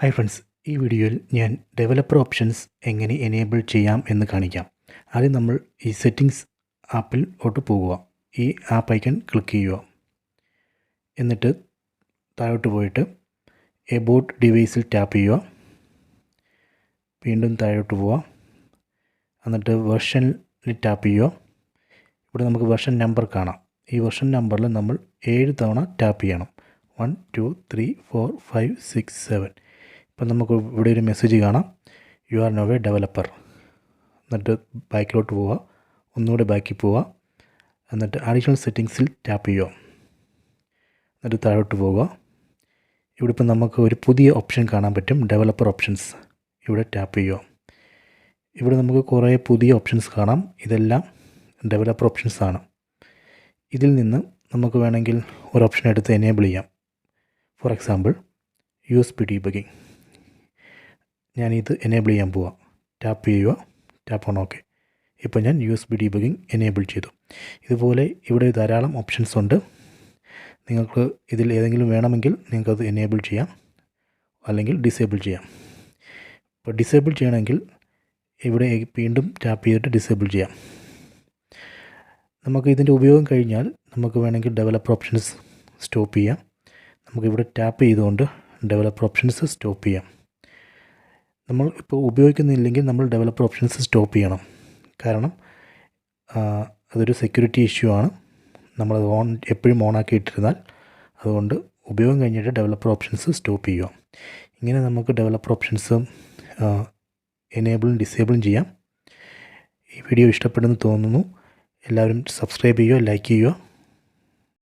Hi friends ഈ വീഡിയോയിൽ ഞാൻ ഡെവലപ്പർ ഓപ്ഷൻസ് എങ്ങനെ എനേബിൾ ചെയ്യാം എന്ന് കാണിക്കാം. ആദ്യം നമ്മൾ ഈ സെറ്റിങ്സ് ആപ്പിൽ ഓട്ട് പോകുക. ഈ ആപ്പ് ഐക്കൺ ക്ലിക്ക് ചെയ്യുക. എന്നിട്ട് താഴോട്ട് പോയിട്ട് എബോട്ട് ഡിവൈസിൽ ടാപ്പ് ചെയ്യുക. വീണ്ടും താഴോട്ട് പോവുക. എന്നിട്ട് വെർഷനിൽ ടാപ്പ് ചെയ്യുക. ഇവിടെ നമുക്ക് വെർഷൻ നമ്പർ കാണാം. ഈ വെർഷൻ നമ്പറിൽ നമ്മൾ ഏഴ് തവണ ടാപ്പ് ചെയ്യണം. One two three four five six seven ഇപ്പം നമുക്ക് ഇവിടെ ഒരു മെസ്സേജ് കാണാം. You are now a developer എന്നിട്ട് ബാക്കിലോട്ട് പോവുക ഒന്നുകൂടി ബാക്കിൽ പോവുക എന്നിട്ട് അഡീഷണൽ സെറ്റിങ്സിൽ ടാപ്പ് ചെയ്യുക എന്നിട്ട് താഴോട്ട് പോവുക ഇവിടെ ഇപ്പം നമുക്ക് ഒരു പുതിയ ഓപ്ഷൻ കാണാൻ പറ്റും. ഡെവലപ്പർ ഓപ്ഷൻസ് ഇവിടെ ടാപ്പ് ചെയ്യുക ഇവിടെ നമുക്ക് കുറേ പുതിയ ഓപ്ഷൻസ് കാണാം. ഇതെല്ലാം ഡെവലപ്പർ ഓപ്ഷൻസ് ആണ്. ഇതിൽ നിന്ന് നമുക്ക് വേണമെങ്കിൽ ഒരു ഓപ്ഷൻ എടുത്ത് എനേബിൾ ചെയ്യാം. For example use P D debugging ഞാനിത് എനേബിൾ ചെയ്യാൻ പോവാം. ടാപ്പ് ചെയ്യുക ടാപ്പ് ഓൺ ഓക്കെ ഇപ്പോൾ ഞാൻ U S B debugging enable ചെയ്തു. ഇതുപോലെ ഇവിടെ ധാരാളം ഓപ്ഷൻസ് ഉണ്ട്. നിങ്ങൾക്ക് ഇതിൽ ഏതെങ്കിലും വേണമെങ്കിൽ നിങ്ങൾക്കത് എനേബിൾ ചെയ്യാം. അല്ലെങ്കിൽ ഡിസേബിൾ ചെയ്യാം. ഇപ്പോൾ ഡിസേബിൾ ചെയ്യണമെങ്കിൽ ഇവിടെ വീണ്ടും ടാപ്പ് ചെയ്തിട്ട് ഡിസേബിൾ ചെയ്യാം. നമുക്ക് ഇതിന്റെ ഉപയോഗം കഴിഞ്ഞാൽ നമുക്ക് വേണമെങ്കിൽ ഡെവലപ്പർ ഓപ്ഷൻസ് സ്റ്റോപ്പ് ചെയ്യാം. നമുക്കിവിടെ ടാപ്പ് ചെയ്തുകൊണ്ട് ഡെവലപ്പർ ഓപ്ഷൻസ് സ്റ്റോപ്പ് ചെയ്യാം. നമ്മൾ ഇപ്പോൾ ഉപയോഗിക്കുന്നില്ലെങ്കിൽ നമ്മൾ ഡെവലപ്പർ ഓപ്ഷൻസ് സ്റ്റോപ്പ് ചെയ്യണം. കാരണം അതൊരു സെക്യൂരിറ്റി ഇഷ്യൂ ആണ്. നമ്മൾ ഓൺ എപ്പോഴും ഓണാക്കി ഇട്ടിരുന്നാൽ അതുകൊണ്ട് ഉപയോഗം കഴിഞ്ഞിട്ട് ഡെവലപ്പർ ഓപ്ഷൻസ് സ്റ്റോപ്പ് ചെയ്യുക. ഇങ്ങനെ നമുക്ക് ഡെവലപ്പർ ഓപ്ഷൻസ് എനേബിളും ഡിസേബിളും ചെയ്യാം. ഈ വീഡിയോ ഇഷ്ടപ്പെടുന്നു തോന്നുന്നു. എല്ലാവരും സബ്സ്ക്രൈബ് ചെയ്യുക ലൈക്ക് ചെയ്യുക.